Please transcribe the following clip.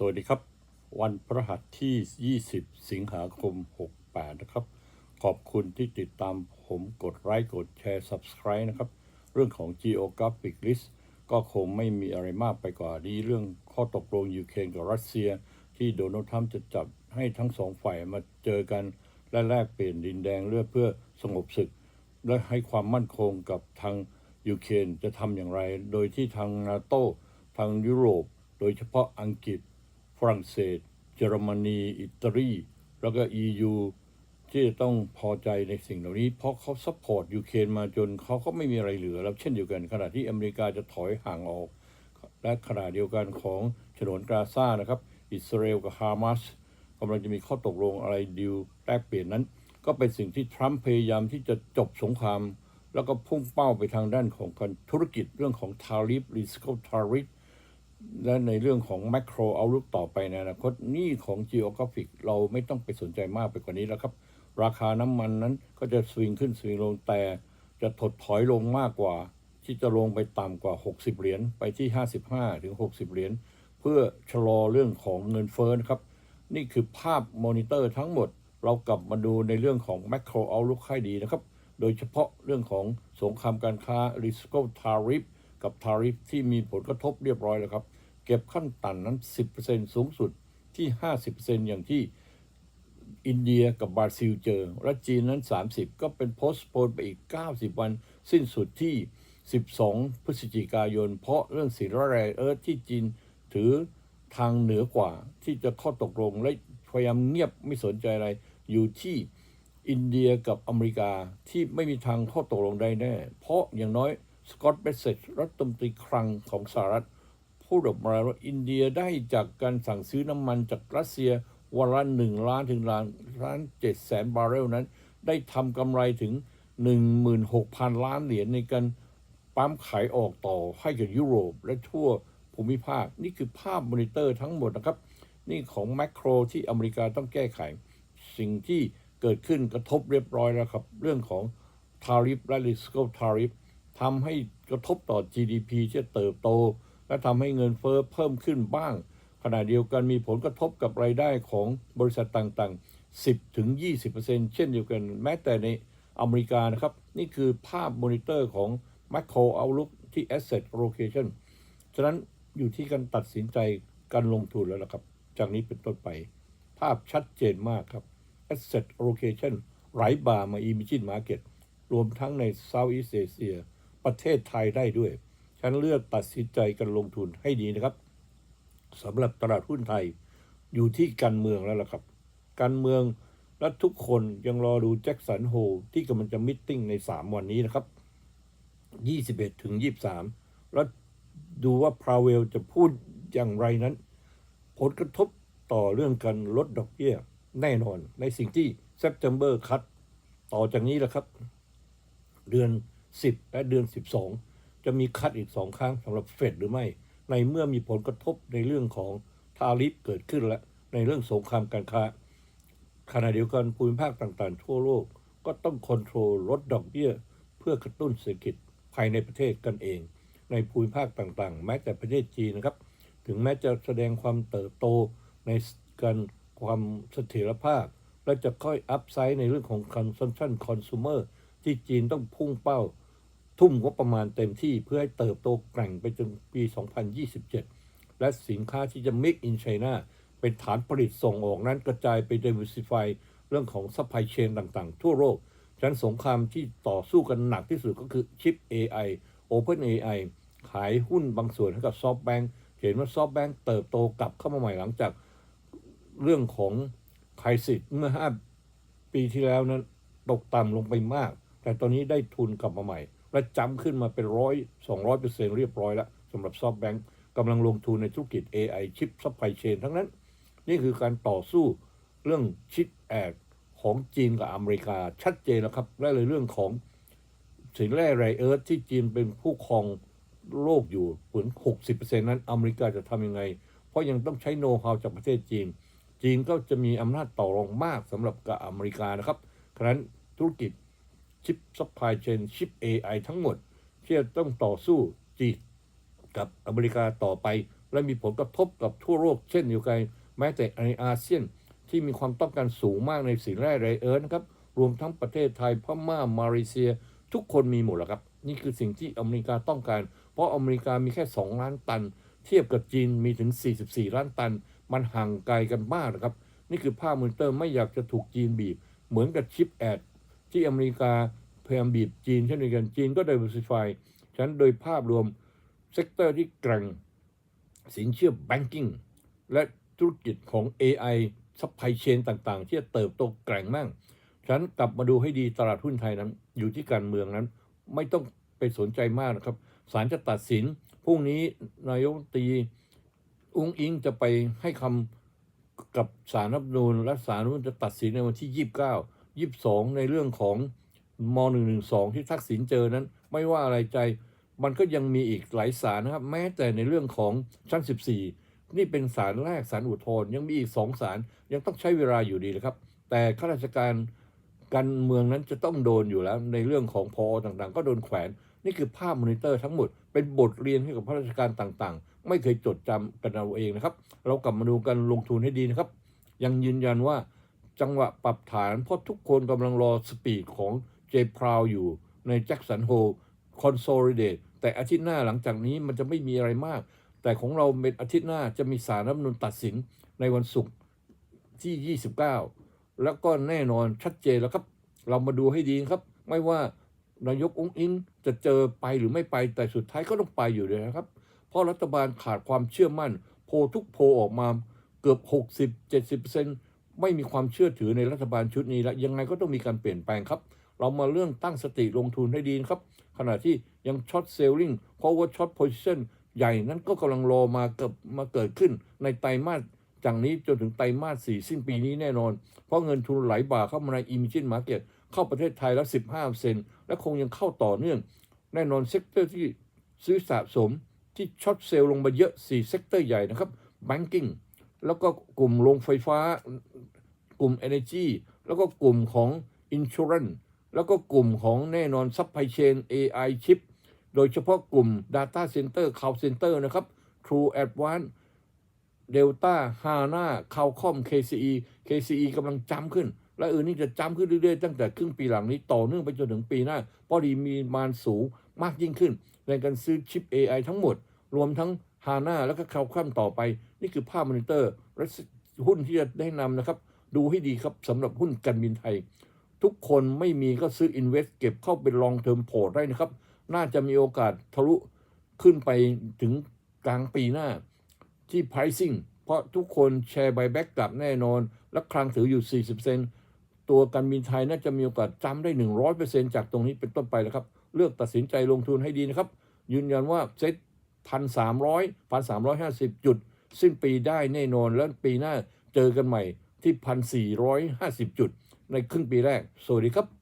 สวัสดีครับ วันพฤหัสที่ 20 สิงหาคม 68 นะครับ ขอบคุณที่ติดตามผมกดไลค์กดแชร์ Subscribe นะครับ เรื่องของ Geographic List ก็คงไม่มีอะไรมากไปกว่านี้เรื่องข้อตกลงยูเครนกับรัสเซีย ที่โดนัลด์ทรัมป์จะจับให้ทั้งสองฝ่ายมาเจอกัน และแลกเปลี่ยนดินแดงเลือเพื่อสงบศึก และให้ความมั่นคงกับทางยูเครนจะทำอย่างไร โดยที่ทางนาโตทางยุโรป โดยเฉพาะอังกฤษ ฝรั่งเศส เยอรมนี อิตาลี แล้วก็ EU ที่จะต้องพอใจในสิ่งเหล่านี้ เพราะเขาซัพพอร์ตยูเครนมาจนเขาก็ไม่มีอะไรเหลือ แล้วเช่นเดียวกัน ขณะที่อเมริกาจะถอยห่างออก และขณะเดียวกันของฉนวนกาซานะครับ อิสราเอลกับฮามาสกำลังจะมีข้อตกลงอะไรดิวแลกเปลี่ยนนั้น ก็เป็นสิ่งที่ทรัมป์พยายามที่จะจบสงคราม แล้วก็พุ่งเป้าไปทางด้านของการธุรกิจเรื่องของทาริฟริสโกทาริฟ และในเรื่องของแมกโรเอาลุกต่อไปในอนาคตนี่ของ Geographic เราไม่ต้องไปสนใจมากไปกว่านี้แล้วครับ ราคาน้ำมันนั้นก็จะสวิงขึ้นสวิงลงแต่จะถดถอยลงมากกว่า ที่จะลงไปต่ำกว่า 60 เหรียญไปที่ 55 ถึง 60 เหรียญเพื่อชะลอเรื่องของเงินเฟ้อนะครับ นี่คือภาพมอนิเตอร์ทั้งหมด เรากลับมาดูในเรื่องของแมกโรเอาลุกให้ดีนะครับ โดยเฉพาะเรื่องของสงครามการค้า r i s c o Tariff กับ Tariff ที่มีผลกระทบเรียบร้อยแล้วครับ เก็บขั้นต่ำนั้น 10%สูงสุดที่ 50%อย่างที่อินเดียกับบราซิลเจอ และจีนนั้น 30 ก็เป็นโพสต์โพนไปอีก 90 วัน สิ้นสุดที่ 12 พฤศจิกายน เพราะเรื่องสินแร่เอิร์ธที่จีนถือทางเหนือกว่าที่จะข้อตกลงและพยายามเงียบไม่สนใจอะไร อยู่ที่อินเดียกับอเมริกาที่ไม่มีทางข้อตกลงได้แน่ เพราะอย่างน้อย สกอตต์เบสเซตรัฐมนตรีคลังของสหรัฐพูดออกมาว่าอินเดียได้จากการสั่งซื้อน้ำมันจากรัสเซียวันละหนึ่งล้านถึงล้านล้านเจ็ดแสนบาร์เรลนั้น ได้ทำกำไรถึง 16,000 ล้านเหรียญในการปั๊มขายออกต่อให้กับยุโรป และทั่วภูมิภาค นี่คือภาพมอนิเตอร์ทั้งหมดนะครับ นี่ของแมกโครที่อเมริกาต้องแก้ไข สิ่งที่เกิดขึ้นกระทบเรียบร้อยแล้วครับ เรื่องของทาริฟและ r i s c o tariff ทำให้กระทบต่อ GDP ที่เติบโต และทำให้เงินเฟ้อเพิ่มขึ้นบ้าง ขณะเดียวกันมีผลกระทบกับรายได้ของบริษัทต่างๆ 10ถึง20%เช่นเดียวกันแม้แต่ในอเมริกานะครับ นี่คือภาพมอนิเตอร์ของ Macro Outlook ที่ Asset Allocation ฉะนั้นอยู่ที่การตัดสินใจการลงทุนแล้วล่ะครับ จากนี้เป็นต้นไป ภาพชัดเจนมากครับ Asset Allocation ไหลบ่ามา Emerging Market รวมทั้งใน Southeast Asia ประเทศไทยได้ด้วย ฉันเลือกตัดสินใจการลงทุนให้ดีนะครับสำหรับตลาดหุ้นไทยอยู่ที่การเมืองแล้วล่ะครับ การเมืองและทุกคนยังรอดูแจ็คสันโฮที่กำลังจะมิทติ้งใน 3 วันนี้นะครับ 21 ถึง 23 แล้วดูว่าพราเวลจะพูดอย่างไรนั้น ผลกระทบต่อเรื่องการลดดอกเบี้ยแน่นอนในสิ่งที่ September คัดต่อจากนี้แหละครับ เดือน 10 และเดือน 12 จะมีคัดอีกสองครั้งสำหรับเฟดหรือไม่ ในเมื่อมีผลกระทบในเรื่องของทาริฟเกิดขึ้นและในเรื่องสงครามการค้า ขณะเดียวกันภูมิภาคต่างๆ ทั่วโลกก็ต้องคอนโทรลลดดอกเบี้ย เพื่อกระตุ้นเศรษฐกิจภายในประเทศกันเอง ในภูมิภาคต่างๆ แม้แต่ประเทศจีนนะครับ ถึงแม้จะแสดงความเติบโตในการความเสถียรภาพ และจะค่อยอัพไซด์ในเรื่องของ consumption consumer ที่จีนต้องพุ่งเป้า ทุ่มงบประมาณเต็มที่เพื่อให้เติบโตแกร่งไปจนปี 2027 และสินค้าที่จะ make in China เป็นฐานผลิตส่งออกนั้นกระจายไป diversify เรื่องของ supply chain ต่างๆ ทั่วโลกฉะนั้นสงครามที่ต่อสู้กันหนักที่สุดก็คือชิป AI Open AI ขายหุ้นบางส่วนให้กับ SoftBank เห็นว่า SoftBank เติบโตกลับเข้ามาใหม่หลังจากเรื่องของไครซิสเมื่อ 5 ปีที่แล้วนั้นตกต่ำลงไปมาก แต่ตอนนี้ได้ทุนกลับมาใหม่ และจำขึ้นมาเป็นร้อยสองร้อยเปอร์เซ็นเรียบร้อยแล้วสำหรับ SoftBank กำลังลงทุนในธุรกิจ AI ชิป supply chain ทั้งนั้น นี่คือการต่อสู้เรื่องชิปแอดของจีนกับอเมริกาชัดเจนแล้วครับและเลยเรื่องของสินแร่ไรเอิร์ธที่จีนเป็นผู้ครองโลกอยู่ถึง60%นั้นอเมริกาจะทำยังไง เพราะยังต้องใช้โน้ตฮาวจากประเทศจีน จีนก็จะมีอำนาจต่อรองมากสำหรับกับอเมริกานะครับฉะนั้นธุรกิจ ชิปซัพพลายเชนชิป AI ทั้งหมด ที่จะต้องต่อสู้จีนกับอเมริกาต่อไป และมีผลกระทบกับทั่วโลกเช่นเดียวกันแม้แต่ในอาเซียนที่มีความต้องการสูงมากในสิ่งแร่ไรเอิร์นะครับ รวมทั้งประเทศไทยพม่ามาเลเซีย ทุกคนมีหมดแล้วครับ นี่คือสิ่งที่อเมริกาต้องการ เพราะอเมริกามีแค่ 2 ล้านตัน เทียบกับจีนมีถึง 44 ล้านตัน มันห่างไกลกันมากนะครับ นี่คือภาพมอนเตอร์ไม่อยากจะถูกจีนบีบ เหมือนกับชิปแอด ที่อเมริกาพยายามบีบจีนเช่นเดียวกันจีนก็ diversify ฉะนั้นโดยภาพรวมเซกเตอร์ที่แกร่งสินเชื่อ banking และธุรกิจของ AI supply chain ต่างๆ ที่จะเติบโตแกร่งมาก ฉะนั้นกลับมาดูให้ดีตลาดหุ้นไทยนั้น อยู่ที่การเมืองนั้น ไม่ต้องไปสนใจมากนะครับศาลจะตัดสินพรุ่งนี้นายกตีอุ้งอิงจะไปให้คำกับสารรัฐมนูญและสารรัฐมนูญจะตัดสินในวันที่ 29 22 ในเรื่องของม .112 ที่ทักษิณเจอนั้น ไม่ว่าอะไรใจ มันก็ยังมีอีกหลายศาลนะครับ แม้แต่ในเรื่องของชั้น 14 นี่เป็นศาลแรกศาลอุทธรยังมีอีกสองศาลยังต้องใช้เวลาอยู่ดีนะครับ แต่ข้าราชการการเมืองนั้นจะต้องโดนอยู่แล้ว ในเรื่องของพอต่างๆ ก็โดนแขวน นี่คือภาพมอนิเตอร์ทั้งหมด เป็นบทเรียนให้กับข้าราชการต่างๆ ไม่เคยจดจำกันเอาเองนะครับ เรากลับมาดูกันลงทุนให้ดีนะครับ ยังยืนยันว่า จังหวะปรับฐานเพราะทุกคนกำลังรอสปีดของเจพราวอยู่ในแจ็คสันโฮคอนโซลิเดตแต่อาทิตย์หน้าหลังจากนี้มันจะไม่มีอะไรมาก แต่ของเราเป็นอาทิตย์หน้าจะมีสารรัฐมนุนตัดสินในวันศุกร์ที่ 29 แล้วก็แน่นอนชัดเจนแล้วครับ เรามาดูให้ดีครับ ไม่ว่านายกองอิงจะเจอไปหรือไม่ไปแต่สุดท้ายก็ต้องไปอยู่เลยนะครับ เพราะรัฐบาลขาดความเชื่อมั่น โพทุกโพออกมาเกือบ 60-70% ไม่มีความเชื่อถือในรัฐบาลชุดนี้แล้วยังไงก็ต้องมีการเปลี่ยนแปลงครับ เรามาเรื่องตั้งสติลงทุนให้ดีนครับ ขณะที่ยังช็อตเซลลิงเพราะว่าช็อตโพซิชันใหญ่นั้นก็กำลังรอมาเกิดมาเกิดขึ้นในไตรมาสจากนี้จนถึงไตรมาสสี่สิ้นปีนี้แน่นอน เพราะเงินทุนไหลบ่าเข้ามาใน emerging market เข้าประเทศไทยแล้ว 15%และคงยังเข้าต่อเนื่อง แน่นอนเซกเตอร์ที่ซื้อสะสมที่ช็อตเซลล์ลงมาเยอะ 4 เซกเตอร์ใหญ่นะครับ banking แล้วก็กลุ่มโรงไฟฟ้า กลุ่ม energy แล้วก็กลุ่มของ insurance แล้วก็กลุ่มของแน่นอน supply chain AI chip โดยเฉพาะกลุ่ม data center cloud center นะครับ True Advance Delta HANA Qualcomm KCE KCE กำลังจำขึ้น และอื่นนี่จะจำขึ้นเรื่อยๆ ตั้งแต่ครึ่งปีหลังนี้ต่อเนื่องไปจนถึงปีหน้าเพราะดีมีมานสูงมากยิ่งขึ้น ในการซื้อชิป AI ทั้งหมด รวมทั้ง HANA แล้วก็ Qualcomm ต่อไป นี่คือภาพมอนิเตอร์และหุ้นที่จะแนะนำนะครับ ดูให้ดีครับสำหรับหุ้นการบินไทย ทุกคนไม่มีก็ซื้อ Invest เก็บเข้าเป็น Long Term Port ได้นะครับ น่าจะมีโอกาสทะลุขึ้นไปถึงกลางปีหน้าที่ pricing เพราะทุกคนแชร์ buyback กลับแน่นอน และคลังถืออยู่ 40%ตัวการบินไทยน่าจะมีโอกาสจำได้ 100%จากตรงนี้เป็นต้นไปแล้วครับ เลือกตัดสินใจลงทุนให้ดีนะครับ ยืนยันว่าเซ็ต พันสามร้อยพันสามร้อยห้าสิบจุด สิ้นปีได้แน่นอนแล้วปีหน้าเจอกันใหม่ที่พันสี่ร้อยห้าสิบจุด ในครึ่งปีแรก สวัสดีครับ